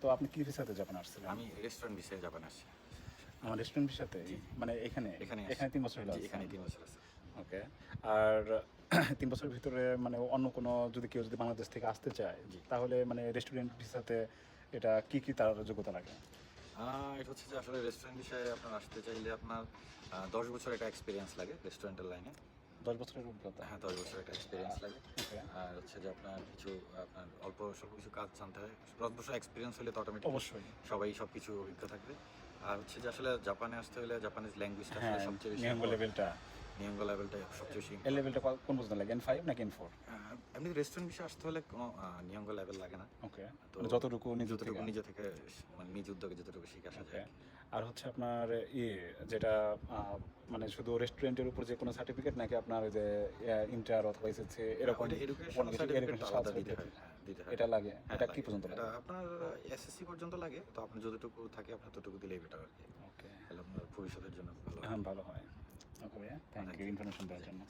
তো আপনি কি ভিসাতে যাবেন আসছিলেন? আমি রেস্টুরেন্ট বিষয়ে যাবেন আসছি। আমার রেস্টুরেন্ট ভিসাতে? মানে এখানে? এখানে এখানে তিন বছর হলো এখানে তিন বছর আছে। ওকে। আর তিন বছরের ভিতরে মানে অন্য কোনো যদি কেউ যদি বাংলাদেশ থেকে আসতে চায় তাহলে মানে রেস্টুরেন্ট ভিসাতে এটা কি কি তার যোগ্যতা লাগে? এটা হচ্ছে যে আসলে রেস্টুরেন্ট বিষয়ে আপনার আসতে চাইলে আপনার দশ বছর একটা এক্সপিরিয়েন্স লাগে রেস্টুরেন্টের লাইনে দশ বছরের অভিজ্ঞতা। হ্যাঁ দশ বছরের একটা এক্সপিরিয়েন্স লাগে। আর হচ্ছে যে আপনার কিছু আপনার অল্প স্বল্প কিছু কাজ জানতে হয় দশ বছর এক্সপিরিয়েন্স হলে তো অটোমেটিক অবশ্যই। সবাই সব কিছু অভিজ্ঞতা থাকবে। আর হচ্ছে যে আসলে জাপানে আসতে হলে জাপানিজ ল্যাঙ্গুয়েজটা সবচেয়ে বেশি লেভেলটা নিয়ঙ্গ লেভেলটা সবচেয়ে বেশি এই লেভেলটা কোন পর্যন্ত লাগে? এন ফাইভ নাকি এন ফোর এমনি রেস্টুরেন্ট বিষয়ে আসতে হলে কোনো নিয়ঙ্গ লেভেল লাগে না। ওকে তো যতটুকু নিজ যতটুকু নিজে থেকে মানে নিজ উদ্যোগে যতটুকু শিখে আসা যায়। আর হচ্ছে আপনার ইয়ে যেটা মানে শুধু রেস্টুরেন্টের উপর যে কোনো সার্টিফিকেট নাকি আপনার ওই যে ইন্টার অথবা এসএসসি এরকম হয়, হ্যাঁ, হয়। এটা লাগে? হ্যাঁ, এটা কি পর্যন্ত আপনার এসএসসি পর্যন্ত লাগে তো আপনার যতটুকু থাকে আপনার ততটুকু দিলেই বেটার আর কি। ওকে ভবিষ্যতের জন্য ভালো হ্যাঁ। ভালো হয় ওকে থ্যাংক